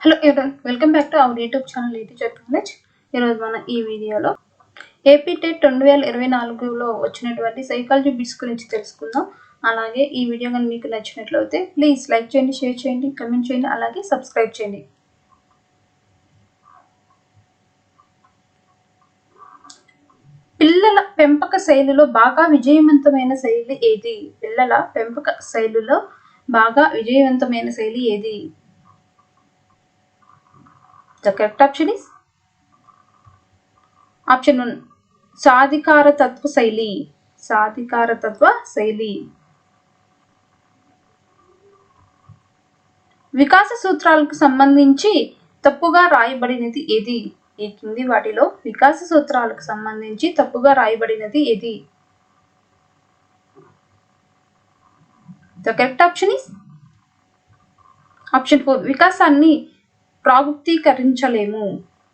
Hello everyone welcome back to our YouTube channel teacher చెప్తుంది ఈరోజు మన ఈ వీడియోలో ఏపీ టెట్ రెండు వేల ఇరవై నాలుగులో వచ్చినటువంటి సైకాలజీ బిట్స్ గురించి తెలుసుకుందాం. అలాగే ఈ వీడియో కానీ మీకు నచ్చినట్లయితే ప్లీజ్ లైక్ చేయండి షేర్ చేయండి కమెంట్ చేయండి అలాగే సబ్స్క్రైబ్ చేయండి. పిల్లల పెంపక శైలిలో బాగా విజయవంతమైన శైలి ఏది? పిల్లల పెంపక శైలిలో బాగా విజయవంతమైన శైలి ఏది? The correct option is option one సాధికార తత్వ శైలి సాధికార తత్వ శైలి వికాస సూత్రాలకు సంబంధించి తప్పుగా రాయబడినది ఏది ఈ కింది వాటిలో వికాస సూత్రాలకు సంబంధించి తప్పుగా రాయబడినది ఏది the correct option is option four వికాసాన్ని ప్రాగుప్తీకరించలేము.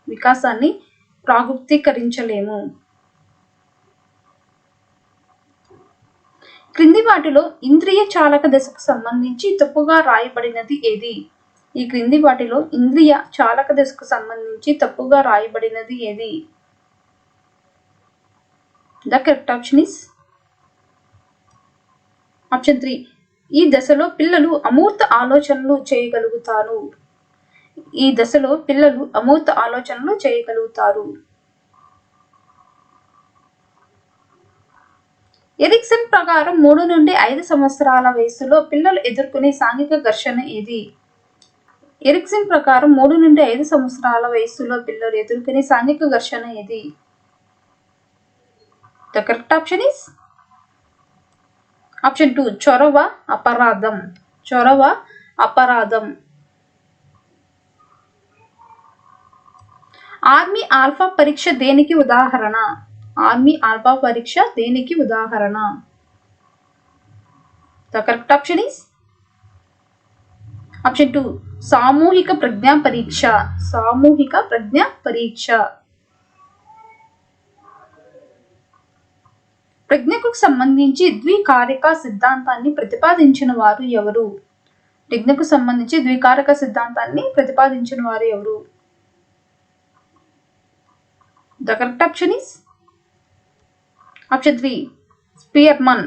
వికాసాన్ని ప్రాగుప్తీకరించలేము. క్రింది వాటిలో ఇంద్రియ చాలక దశకు సంబంధించి తప్పుగా రాయబడినది ఏది? ఈ క్రింది వాటిలో ఇంద్రియ చాలక దశకు సంబంధించి తప్పుగా రాయబడినది ఏది? The correct option is option three. ఈ దశలో పిల్లలు అమూర్త ఆలోచనలు చేయగలుగుతారు. ఈ దశలో పిల్లలు అమూర్త ఆలోచనలు చేయగలుగుతారు. ఎరిక్సన్ ప్రకారం మూడు నుండి ఐదు సంవత్సరాల వయసులో పిల్లలు ఎదుర్కొనే సాంఘిక ఘర్షణ ఏది ఎరిక్సన్ ప్రకారం మూడు నుండి ఐదు సంవత్సరాల వయసులో పిల్లలు ఎదుర్కొనే సాంఘిక ఘర్షణ ఏది the correct option is option two చొరవ అపరాధం. చొరవ అపరాధం. ఆర్మీ ఆల్ఫా పరీక్ష దేనికి ఉదాహరణ? ఆర్మీ ఆల్ఫా పరీక్ష దేనికి ఉదాహరణ? The correct option is option two సామూహిక ప్రజ్ఞా పరీక్ష. సామూహిక ప్రజ్ఞా పరీక్ష. ప్రజ్ఞకు సంబంధించి ద్వికారిక సిద్ధాంతాన్ని ప్రతిపాదించిన వారు ఎవరు? ప్రజ్ఞకు సంబంధించి ద్వికారక సిద్ధాంతాన్ని ప్రతిపాదించిన వారు ఎవరు? The correct option is? Option three Spearman.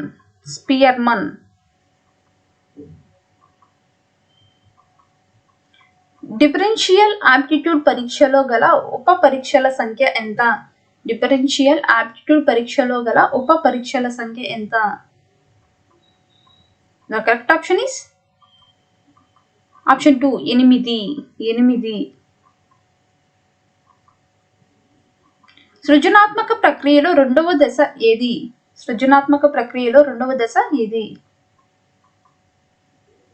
Spearman. Differential aptitude పరీక్షలో గల ఉప పరీక్షల సంఖ్య ఎంత? డిఫరెన్షియల్ ఆప్టిట్యూడ్ పరీక్షలో గల ఉప పరీక్షల సంఖ్య ఎంత? The correct option is option two ఎనిమిది. ఎనిమిది. సృజనాత్మక ప్రక్రియలో రెండవ దశ ఏది? సృజనాత్మక ప్రక్రియలో రెండవ దశ ఏది?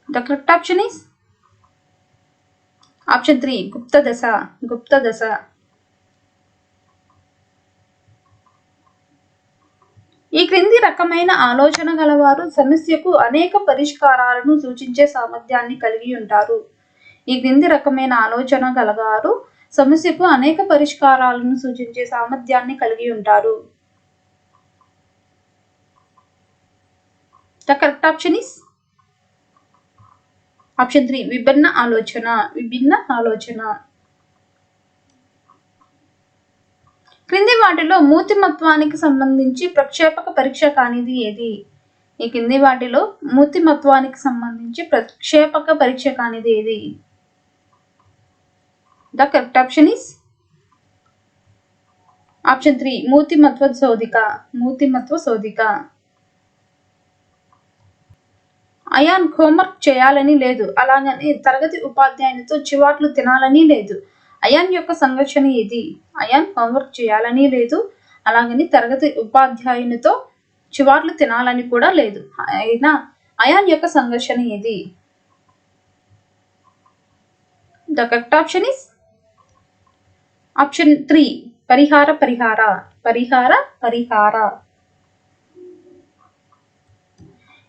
The correct option is option three గుప్త దశ గుప్త దశ. ఈ క్రింది రకమైన ఆలోచన గలవారు సమస్యకు అనేక పరిష్కారాలను సూచించే సామర్థ్యాన్ని కలిగి ఉంటారు. ఈ క్రింది రకమైన ఆలోచన గలవారు సమస్యకు అనేక పరిష్కారాలను సూచించే సామర్థ్యాన్ని కలిగి ఉంటారు. The correct option is? Option three విభిన్న ఆలోచన విభిన్న ఆలోచన. క్రింది వాటిలో మూర్తిమత్వానికి సంబంధించి ప్రక్షేపక పరీక్ష కానిది ఏది? ఈ కింది వాటిలో మూర్తిమత్వానికి సంబంధించి ప్రక్షేపక పరీక్ష కానిది ఏది? The correct option is option three Sodika. Muti Matva Sodika. Ayan homework చేయాలని లేదు అలాగని తరగతి ఉపాధ్యాయునితో చివాట్లు తినాలని లేదు అయాన్ యొక్క సంఘర్షణ ఇది అయాన్ హోంవర్క్ చేయాలని లేదు అలాగని తరగతి ఉపాధ్యాయునితో చివాట్లు తినాలని కూడా లేదు అయినా అయాన్ యొక్క సంఘర్షణ ఇది the correct option is option three పరిహార పరిహార పరిహార పరిహార.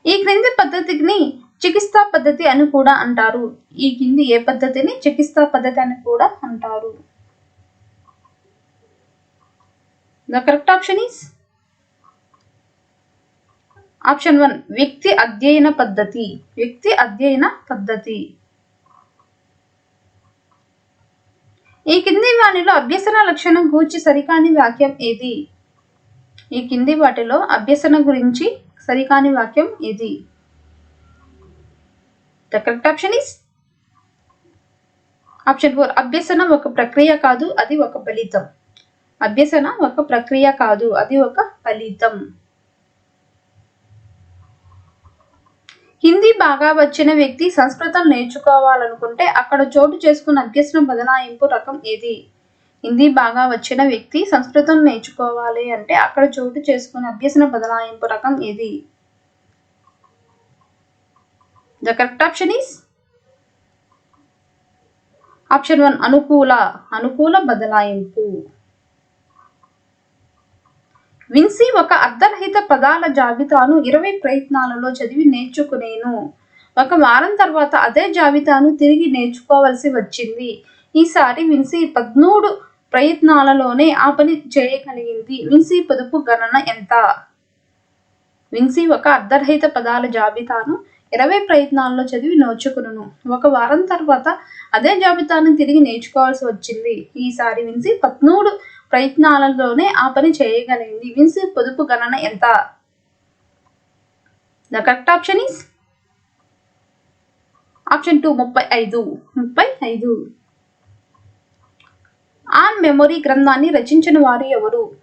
ఈ క్రింది పద్ధతిని చికిత్సా పద్ధతి అని కూడా అంటారు. ఈ కింది ఏ పద్ధతిని? చికిత్సా పద్ధతి అని కూడా అంటారు. The correct option is option one వ్యక్తి అధ్యయన పద్ధతి. వ్యక్తి అధ్యయన పద్ధతి. ఈ కింది వాటిలో అభ్యసన లక్షణం గూర్చి సరికాని వాక్యం ఏది? ఈ కింది వాటిలో అభ్యసన గురించి సరికాని వాక్యం ఏది? The correct option is option four అభ్యసన ఒక ప్రక్రియ కాదు అది ఒక ఫలితం. అభ్యసన ఒక ప్రక్రియ కాదు అది ఒక ఫలితం హిందీ బాగా వచ్చిన వ్యక్తి సంస్కృతం నేర్చుకోవాలనుకుంటే అక్కడ చోటు చేసుకున్న అభ్యసన బదలాయింపు రకం ఏది? హిందీ బాగా వచ్చిన వ్యక్తి సంస్కృతం నేర్చుకోవాలి అంటే అక్కడ చోటు చేసుకునే అభ్యసన బదలాయింపు రకం ఏది? The correct option is option one అనుకూల. అనుకూల బదలాయింపు. విన్సీ ఒక అర్ధరహిత పదాల జాబితాను ఇరవై ప్రయత్నాలలో చదివి నేర్చుకునేను. ఒక వారం తర్వాత అదే జాబితాను తిరిగి నేర్చుకోవలసి వచ్చింది. ఈసారి విన్సీ పద్మూడు ప్రయత్నాలలోనే ఆ పని చేయగలిగింది. విన్సీ పొదుపు గణన ఎంత? విన్సీ ఒక అర్ధరహిత పదాల జాబితాను ఇరవై ప్రయత్నాల్లో చదివి నోచుకును ఒక వారం తర్వాత అదే జాబితాను తిరిగి నేర్చుకోవాల్సి వచ్చింది. ఈసారి విన్సీ పద్మూడు ప్రయత్నాలలోనే ఆ పని చేయగలిగింది. మీన్స్ పొదుపు గణన ఎంత? The correct option is option two ముప్పై ఐదు. ముప్పై ఐదు. ఆన్ మెమొరీ గ్రంథాన్ని రచించిన వారు ఎవరు?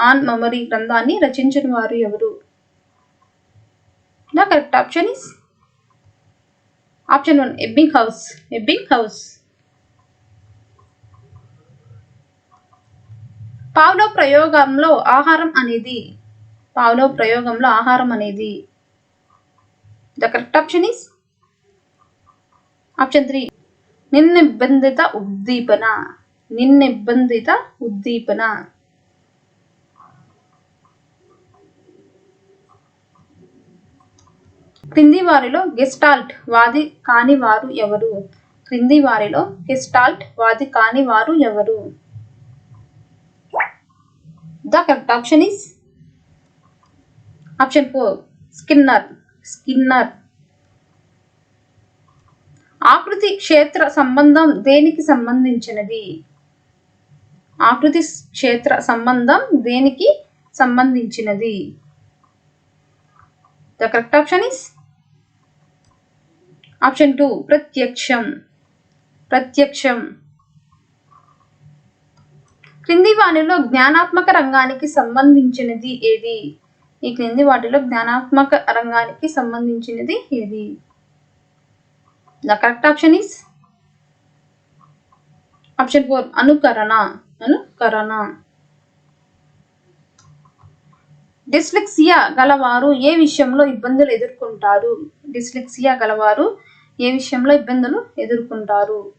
ఆన్ మెమొరీ గ్రంథాన్ని రచించిన వారు ఎవరు? The correct option is option one Ebbinghaus Ebbinghaus పావులో ప్రయోగంలో ఆహారం అనేది పావులో ప్రయోగంలో ఆహారం అనేది. The correct option is option three నిన్నిబ్బందిత ఉద్దీపన. నిన్నిబ్బందిత ఉద్దీపన. క్రింది వారిలో గెస్టాల్ట్ వాది కాని వారు ఎవరు? క్రింది వారిలో గెస్టాల్ట్ వాది కాని వారు ఎవరు? The correct option is? Option four Skinner Skinner ఆకృతి క్షేత్ర సంబంధం దేనికి సంబంధించినది ఆకృతి క్షేత్ర సంబంధం దేనికి సంబంధించినది the correct option is option two ప్రత్యక్షం ప్రత్యక్షం క్రింది వాటిలో జ్ఞానాత్మక రంగానికి సంబంధించినది ఏది? ఈ క్రింది వాటిలో జ్ఞానాత్మక రంగానికి సంబంధించినది ఏది? The correct option is option four అనుకరణ. అనుకరణ. డిస్లెక్సియా గలవారు ఏ విషయంలో ఇబ్బందులు ఎదుర్కొంటారు? డిస్లెక్సియా గలవారు ఏ విషయంలో ఇబ్బందులు ఎదుర్కొంటారు?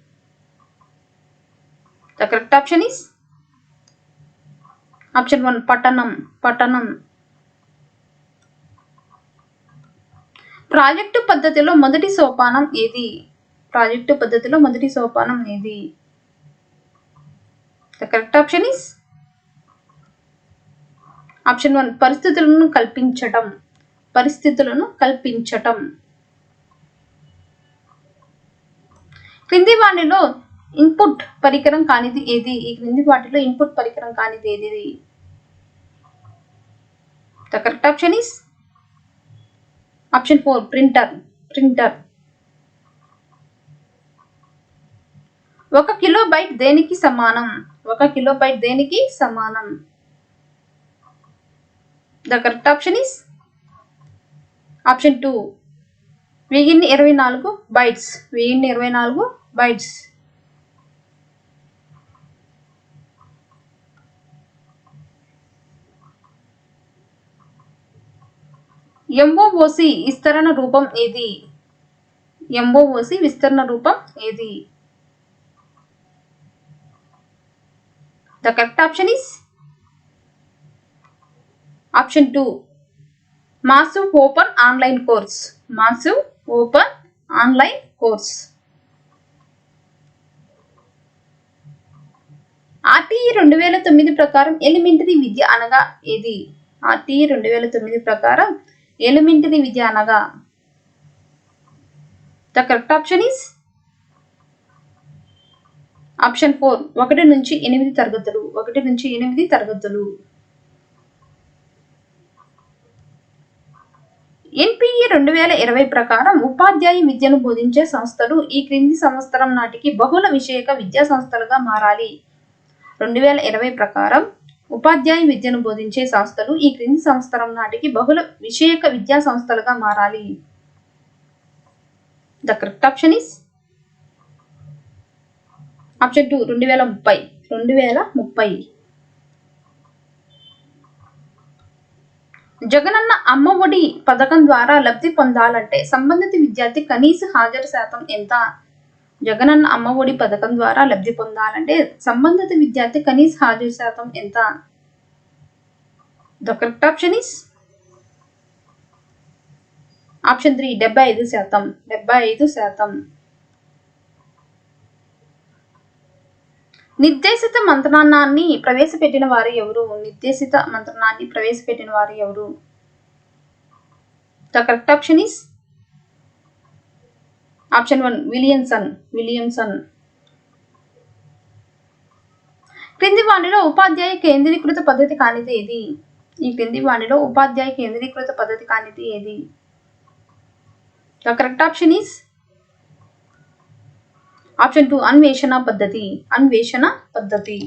The correct option is option one పట్టణం పట్టణం. ప్రాజెక్టు పద్ధతిలో మొదటి సోపానం ఏది? ప్రాజెక్టు పద్ధతిలో మొదటి సోపానం ఏది? The correct option is option one పరిస్థితులను కల్పించటం. పరిస్థితులను కల్పించటం. క్రింది వాణిలో ఇన్పుట్ పరికరం కానిది ఏది? ఈ క్రింది వాటిలో ఇన్పుట్ పరికరం కానిది ఏది? The correct option is option four printer printer ఒక కిలో బైట్ దేనికి సమానం? ఒక కిలో బైట్ దేనికి సమానం? The correct option is option two వెయ్యిన్ని ఇరవై నాలుగు బైట్స్ వెయ్యిన్ని ఇరవై నాలుగు బైట్స్ ఎంఓఓసి విస్తరణ రూపం ఏది? ఎంఓఓసి విస్తరణ రూపం ఏది? The correct option is option two massive open online course massive open online course RTE రెండు వేల తొమ్మిది ప్రకారం ఎలిమెంటరీ విద్య అనగా ఏది? ఆర్టీఈ రెండు వేల తొమ్మిది ప్రకారం ఎలిమెంటరీ విద్య అనగా the correct option is? Option four ఒకటి నుంచి ఎనిమిది తరగతులు ఒకటి నుంచి ఎనిమిది తరగతులు. ఎన్పిఈ రెండు వేల ఇరవై ప్రకారం ఉపాధ్యాయ విద్యను బోధించే సంస్థలు ఈ క్రింది సంవత్సరం నాటికి బహుళ విషయక విద్యా సంస్థలుగా మారాలి. రెండు వేల ఇరవై ప్రకారం ఉపాధ్యాయ విద్యను బోధించే సంస్థలు ఈ క్రింది సంవత్సరం నాటికి బహుళ విషయక విద్యా సంస్థలుగా మారాలి. The correct option is option two రెండు వేల ముప్పై రెండు వేల ముప్పై. జగనన్న అమ్మ ఒడి పథకం ద్వారా లబ్ధి పొందాలంటే సంబంధిత విద్యార్థి కనీస హాజరు శాతం ఎంత? జగనన్న అమ్మ ఒడి పథకం ద్వారా లబ్ధి పొందాలంటే సంబంధిత విద్యార్థి కనీస హాజరు శాతం ఎంత? The correct option is option three డెబ్బై ఐదు శాతం. డెబ్బై ఐదు శాతం. నిర్దేశిత మంత్రాన్ని ప్రవేశపెట్టిన వారు ఎవరు? నిర్దేశిత మంత్రాన్ని ప్రవేశపెట్టిన వారు ఎవరు? The correct option is option one Williamson Williamson క్రింది వాణిలో ఉపాధ్యాయ కేంద్రీకృత పద్ధతి కానిది ఏది? ఈ క్రింది వాణిలో ఉపాధ్యాయ కేంద్రీకృత పద్ధతి కానిది ఏది? The correct option is option two అన్వేషణ పద్ధతి. అన్వేషణ పద్ధతి.